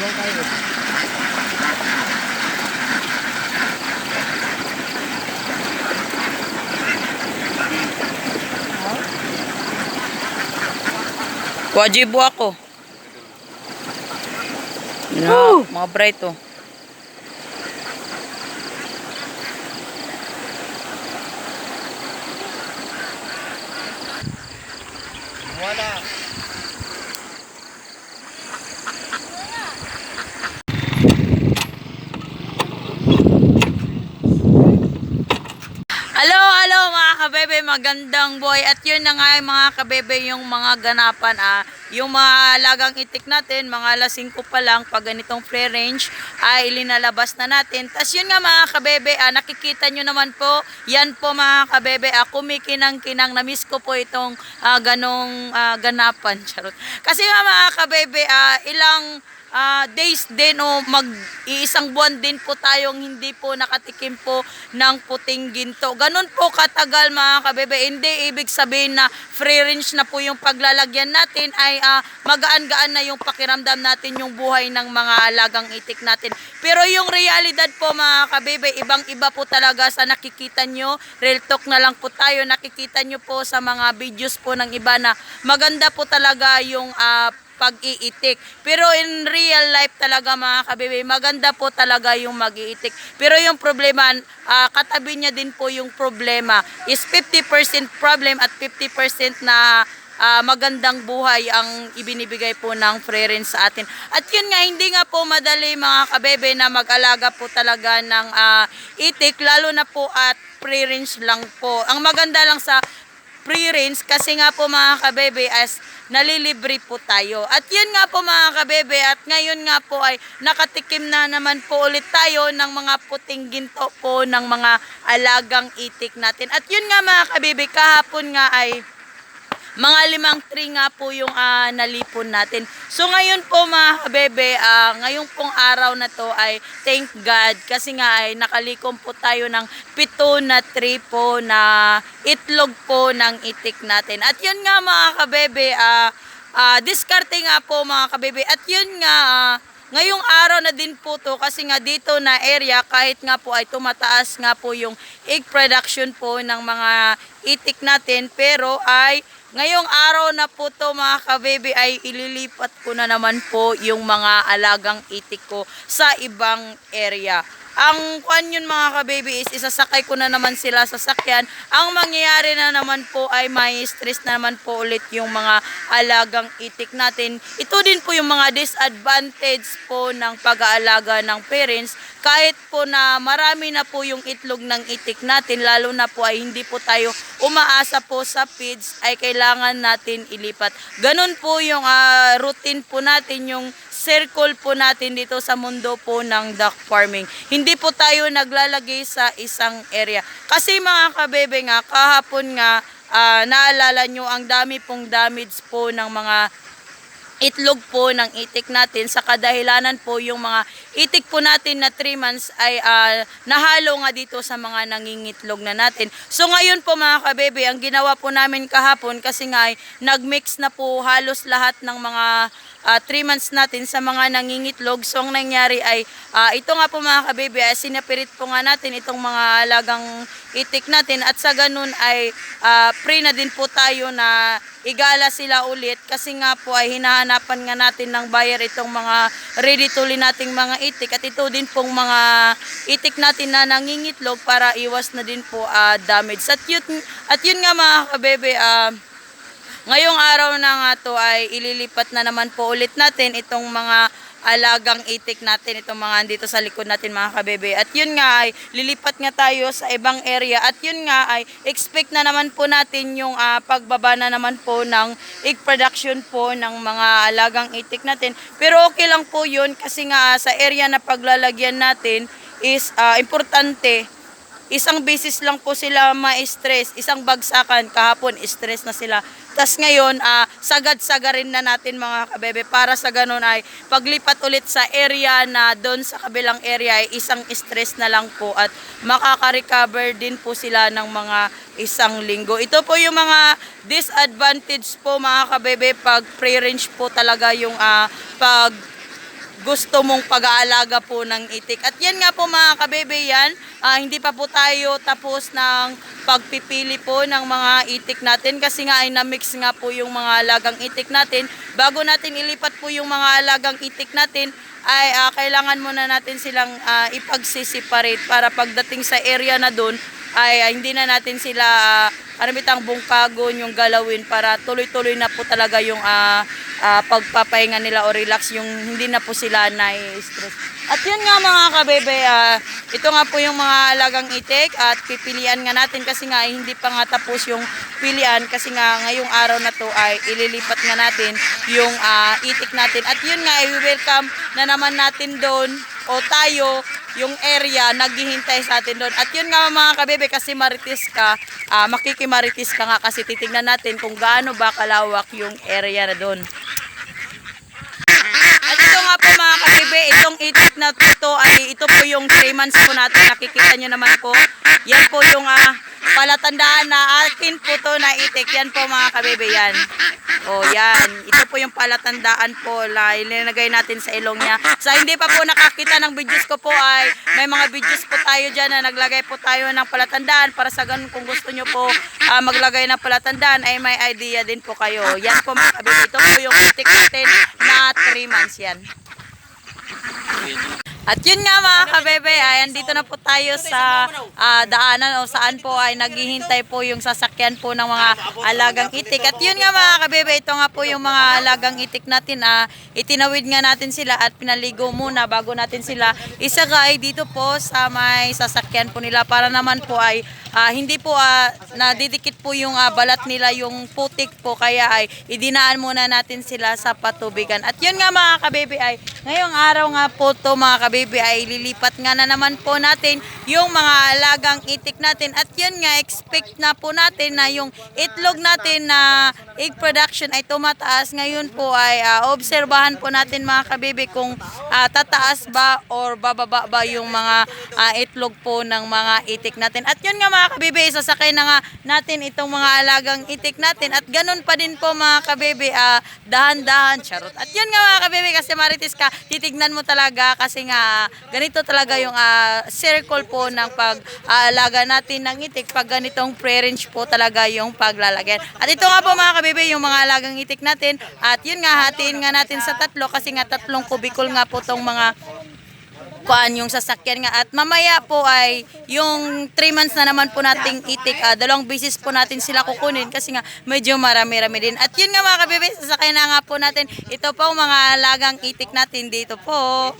Wajib air aku, ako. Yan, yeah, mga. Magandang boy. At yun na nga mga kabebe yung mga ganapan ah. Yung mga alagang itik natin, mga alas 5 pa lang, pag ganitong free range, ay ilinalabas na natin. Tapos yun nga mga kabebe, ah, nakikita nyo naman po, yan po mga kabebe, ah, kumikinang-kinang, na-miss ko po itong ah, ganong ah, ganapan. Charot. Kasi mga kabebe, ah, ilang ah, days din o mag iisang buwan din po tayong hindi po nakatikim po ng puting ginto. Ganun po katagal mga kabebe. Hindi ibig sabihin na free range na po yung paglalagyan natin ay ah, magaan-gaan na yung pakiramdam natin yung buhay ng mga alagang itik natin. Pero yung realidad po mga kabebe, ibang-iba po talaga sa nakikita nyo. Real talk na lang po tayo. Nakikita nyo po sa mga videos po ng iba na maganda po talaga yung ah, pag-iitik. Pero in real life talaga mga kabibi, maganda po talaga yung mag-iitik. Pero yung problema, ah, katabi niya din po yung problema is 50% problem at 50% na ah, magandang buhay ang ibinibigay po ng range sa atin. At yun nga, hindi nga po madali mga kabebe na mag-alaga po talaga ng ah, itik, lalo na po at range lang po. Ang maganda lang sa free range kasi nga po mga kabebe as nalilibre po tayo. At yun nga po mga kabebe at ngayon nga po ay nakatikim na naman po ulit tayo ng mga puting ginto po ng mga alagang itik natin. At yun nga mga kabebe kahapon nga ay mga limang tree nga po yung ah, nalipon natin. So ngayon po mga kabebe, ah, ngayong pong araw na to ay thank God kasi nga ay nakalikom po tayo ng pito na tree po na itlog po ng itik natin. At yun nga mga kabebe, ah, ah, diskarte nga po mga kabebe. At yun nga, ah, Ngayong araw na din po to kasi nga dito na area kahit nga po ay tumataas nga po yung egg production po ng mga itik natin pero ay ngayong araw na po to mga kabebe ay ililipat ko na naman po yung mga alagang itik ko sa ibang area. Ang kwan yun mga kabebe is isasakay ko na naman sila sa sakyan. Ang mangyayari na naman po ay may stress na naman po ulit yung mga alagang itik natin. Ito din po yung mga disadvantage po ng pag-aalaga ng parents. Kahit po na marami na po yung itlog ng itik natin, lalo na po ay hindi po tayo umaasa po sa feeds, ay kailangan natin ilipat. Ganun po yung ah, routine po natin, yung circle po natin dito sa mundo po ng duck farming. Hindi po tayo naglalagay sa isang area. Kasi mga kabebe nga, kahapon nga, ah, naalala nyo, ang dami pong damage po ng mga itlog po ng itik natin sa kadahilanan po yung mga itik po natin na 3 months ay ah, nahalo nga dito sa mga nangingitlog na natin. So ngayon po mga kabebe, ang ginawa po namin kahapon kasi nga ay nagmix na po halos lahat ng mga 3 months natin sa mga nangingitlog. So ang nangyari ay ah, ito nga po mga kabebe, ay sinapirit po nga natin itong mga alagang itik natin at sa ganun ay ah, free na din po tayo na igala sila ulit kasi nga po ay hinahanapan nga natin ng buyer itong mga ready to lay nating mga itik at ito din pong mga itik natin na nangingitlog para iwas na din po ah, damage. At yun, at yun nga mga kabebe, ah, ngayong araw na nga to ay ililipat na naman po ulit natin itong mga alagang itik natin, itong mga andito sa likod natin mga kabebe. At yun nga ay lilipat nga tayo sa ibang area at yun nga ay expect na naman po natin yung ah, pagbaba na naman po ng egg production po ng mga alagang itik natin. Pero okay lang po yun kasi nga ah, sa area na paglalagyan natin is ah, importante isang beses lang po sila ma-stress, isang bagsakan, kahapon stress na sila. Tapos ngayon, ah, sagad-sagarin na natin mga kabebe para sa ganun ay paglipat ulit sa area na doon sa kabilang area ay isang stress na lang po at makaka-recover din po sila ng mga isang linggo. Ito po yung mga disadvantage po mga kabebe pag pre-range po talaga yung ah, pag gusto mong pag-aalaga po ng itik. At yan nga po mga kabebe yan, ah, hindi pa po tayo tapos ng pagpipili po ng mga itik natin kasi nga ay na-mix nga po yung mga alagang itik natin. Bago natin ilipat po yung mga alagang itik natin, ay ah, kailangan muna natin silang ah, ipagsiseparate para pagdating sa area na doon ay ah, hindi na natin sila uh, aramitang bungkagon yung galawin para tuloy-tuloy na po talaga yung ah, ah, pagpapahinga nila o relax yung hindi na po sila nai-stress. At yun nga mga kabebe, ah, ito nga po yung mga alagang itik at pipilian nga natin kasi nga eh, hindi pa nga tapos yung pilian kasi nga ngayong araw na to ay ililipat nga natin yung ah, itik natin. At yun nga, i-welcome na naman natin doon o tayo yung area naghihintay sa atin doon. At yun nga mga kabebe kasi maritis ka, ah, makikimaritis ka nga kasi titignan natin kung gaano ba kalawak yung area na doon. At ito nga po mga kabibe, itong itik na ito ay ito po yung 3 months po natin. Nakikita nyo naman po. Yan po yung ah, palatandaan na akin po to na itik. Yan po mga kabibe yan. O yan. Ito po yung palatandaan po na ilinagay natin sa ilong niya. Sa hindi pa po nakakita ng videos ko po ay may mga videos po tayo dyan na naglagay po tayo ng palatandaan para sa ganun kung gusto nyo po ah, maglagay ng palatandaan ay may idea din po kayo. Yan po mga kabibe. Ito po yung itik natin na 3 months yan. At yun nga mga kabebe, ay andito na po tayo sa ah, daanan o saan po ay naghihintay po yung sasakyan po ng mga alagang itik. At yun nga mga kabebe, ito nga po yung mga alagang itik natin. ah, itinawid nga natin sila at pinaligo muna bago natin sila isagay dito po sa may sasakyan po nila para naman po ay ah, hindi po ah, nadidikit po yung ah, balat nila yung putik po kaya ay idinaan muna natin sila sa patubigan. At yun nga mga kabebe ay ngayong araw nga po to mga kabebe ay lilipat nga na naman po natin yung mga alagang itik natin. At yun nga expect na po natin na yung itlog natin na egg production ay tumataas. Ngayon po ay ah, obserbahan po natin mga kabebe kung ah, tataas ba or bababa ba yung mga ah, itlog po ng mga itik natin. At yun nga mga kabebe, isasakay na nga natin itong mga alagang itik natin. At ganun pa din po mga kabebe, ah, dahan-dahan, charot. At yun nga mga kabebe, kasi maritis ka, titignan mo talaga kasi nga ganito talaga yung ah, circle po ng pag-aalaga natin ng itik pag ganitong pre-range po talaga yung paglalagyan. At ito nga po mga kabebe, yung mga alagang itik natin. At yun nga, hatiin nga natin sa tatlo kasi nga tatlong kubikol nga po tong mga kuan yung sasakyan nga. At mamaya po ay yung 3 months na naman po nating itik ah, dalawang beses po natin sila kukunin kasi nga medyo marami-rami din. At yun nga mga kabebe sasakyan na nga po natin. Ito po mga alagang itik natin dito po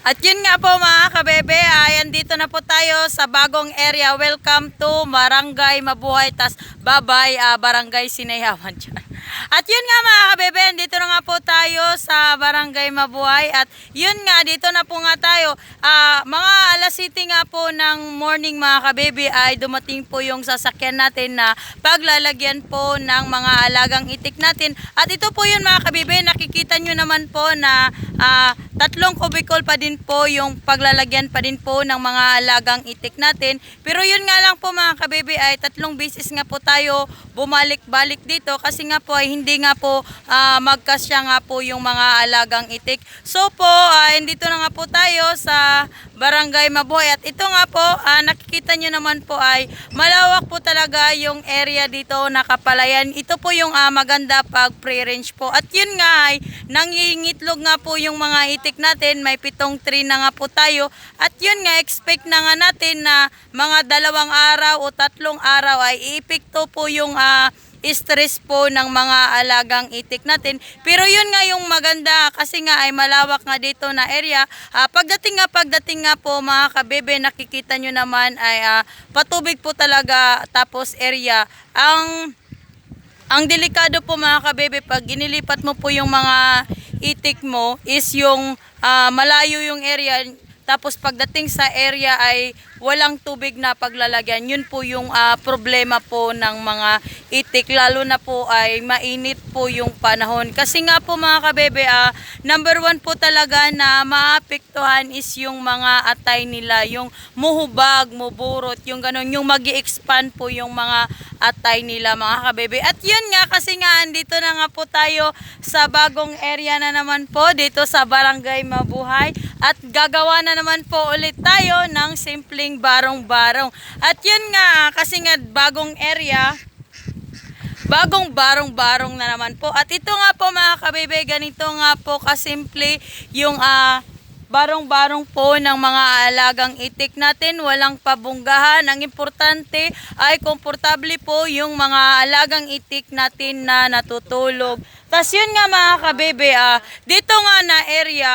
at yun nga po mga kabebe, ay andito na po tayo sa bagong area. Welcome to Barangay Mabuhay, tas babay ah, Barangay Sinayawan. At yun nga mga kabebe, dito na nga po tayo sa Barangay Mabuhay. At yun nga, dito na po nga tayo. Ah, mga alas city nga po ng morning mga kabebe ay dumating po yung sasakyan natin na paglalagyan po ng mga alagang itik natin. At ito po yun mga kabebe, nakikita nyo naman po na ah, tatlong kubikol pa din po yung paglalagyan pa din po ng mga alagang itik natin. Pero yun nga lang po mga kabebe ay tatlong beses nga po tayo bumalik-balik dito kasi nga po ay hindi nga po ah, magkasya nga po yung mga alagang itik. So po, ah, dito na nga po tayo sa Barangay Mabuhay. At ito nga po, ah, nakikita nyo naman po ay malawak po talaga yung area dito na kapalayan. Ito po yung ah, maganda pag pre-range po. At yun nga ay nangingitlog nga po yung mga itik natin. May pitong tree na nga po tayo. At yun nga, expect na nga natin na mga dalawang araw o tatlong araw ay iipikto po yung ah, stress po ng mga alagang itik natin. Pero yun nga yung maganda kasi nga ay malawak nga dito na area. Ah, pagdating nga pagdating nga po mga kabebe nakikita nyo naman ay ah, patubig po talaga tapos area. Ang ang delikado po mga kabebe pag inilipat mo po yung mga itik mo is yung ah, malayo yung area Tapos pagdating sa area ay walang tubig na paglalagyan. Yun po yung ah, problema po ng mga itik. Lalo na po ay mainit po yung panahon. Kasi nga po mga kabebe, ah, number one po talaga na maapektuhan is yung mga atay nila. Yung muhubag, muburot, yung ganun. Yung mag expand po yung mga atay nila mga kabebe. At yun nga kasi nga andito na nga po tayo sa bagong area na naman po dito sa Barangay Mabuhay at gagawa na naman po ulit tayo ng simpleng barong-barong. At yun nga kasi nga bagong area bagong barong-barong na naman po. At ito nga po mga kabebe, ganito nga po kasimple yung ah, barong-barong po ng mga alagang itik natin, walang pabunggahan. Ang importante ay komportable po yung mga alagang itik natin na natutulog. Tapos yun nga mga kabebe, ah, dito nga na area,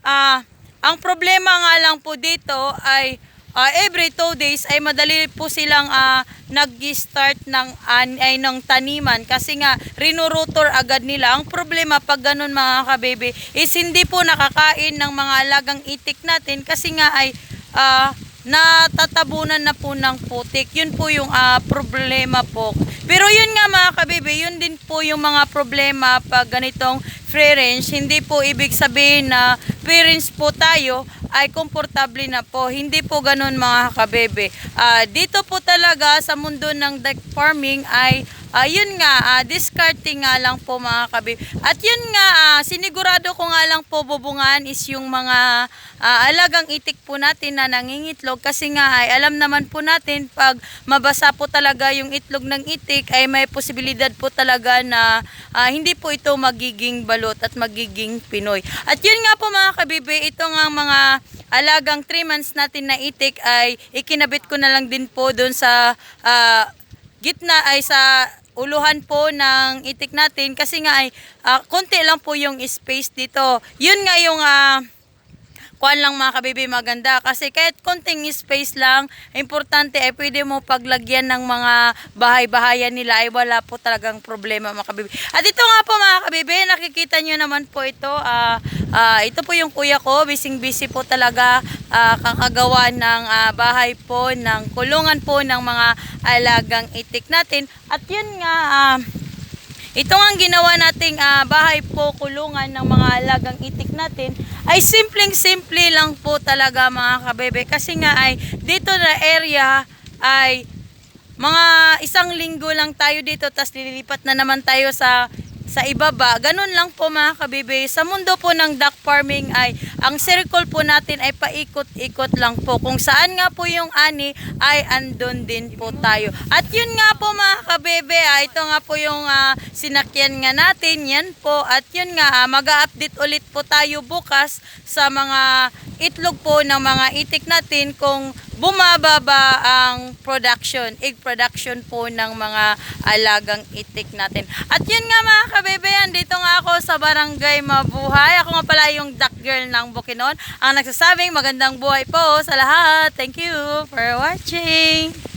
ah, ang problema nga lang po dito ay ah, every two days ay madali po silang ah, nag-start ng, an- ay, ng taniman kasi nga rinurotor agad nila. Ang problema pag ganun mga kabebe is hindi po nakakain ng mga alagang itik natin kasi nga ay ah, natatabunan na po ng putik. Yun po yung ah, problema po. Pero yun nga mga kabebe, yun din po yung mga problema pag ganitong free range. Hindi po ibig sabihin na range po tayo ay komportable na po. Hindi po ganun mga kabebe. Ah, dito po talaga sa mundo ng duck farming ay ayun nga, ah, discarding nga lang po mga kabebe. At yun nga, ah, sinigurado ko nga lang po bubungan is yung mga ah, alagang itik po natin na nangingitlog kasi nga ay alam naman po natin pag mabasa po talaga yung itlog ng itik ay may posibilidad po talaga na ah, hindi po ito magiging balot at magiging Pinoy. At yun nga po mga kabibe, ito nga mga alagang 3 months natin na itik ay ikinabit ko na lang din po doon sa ah, gitna ay sa uluhan po ng itik natin kasi nga ay ah, konti lang po yung space dito. Yun nga yung ah, kuan lang mga kabibi maganda. Kasi kahit konting space lang importante ay pwede mo paglagyan ng mga bahay-bahayan nila ay wala po talagang problema mga kabibi. At ito nga po mga kabibi nakikita nyo naman po ito. Ah, ah, ito po yung kuya ko. Busy busy po talaga ah, kakagawa ng ah, bahay po ng kulungan po ng mga alagang itik natin. At yun nga ah, ito ang ginawa nating ah, bahay po kulungan ng mga alagang itik natin ay simpleng-simple lang po talaga mga kabebe. Kasi nga ay dito na area ay mga isang linggo lang tayo dito tapos nililipat na naman tayo sa sa ibaba. Ganun lang po mga kabibe. Sa mundo po ng duck farming ay ang circle po natin ay paikot-ikot lang po. Kung saan nga po yung ani ay andun din po tayo. At yun nga po mga kabebe, ah, ito nga po yung ah, sinakyan nga natin. Yan po. At yun nga, ah, mag-update ulit po tayo bukas sa mga itlog po ng mga itik natin kung bumababa ang production, egg production po ng mga alagang itik natin. At yun nga mga kabebeyan, dito nga ako sa Barangay Mabuhay. Ako nga pala yung duck girl ng Bukidnon. Ang nagsasabing magandang buhay po sa lahat. Thank you for watching.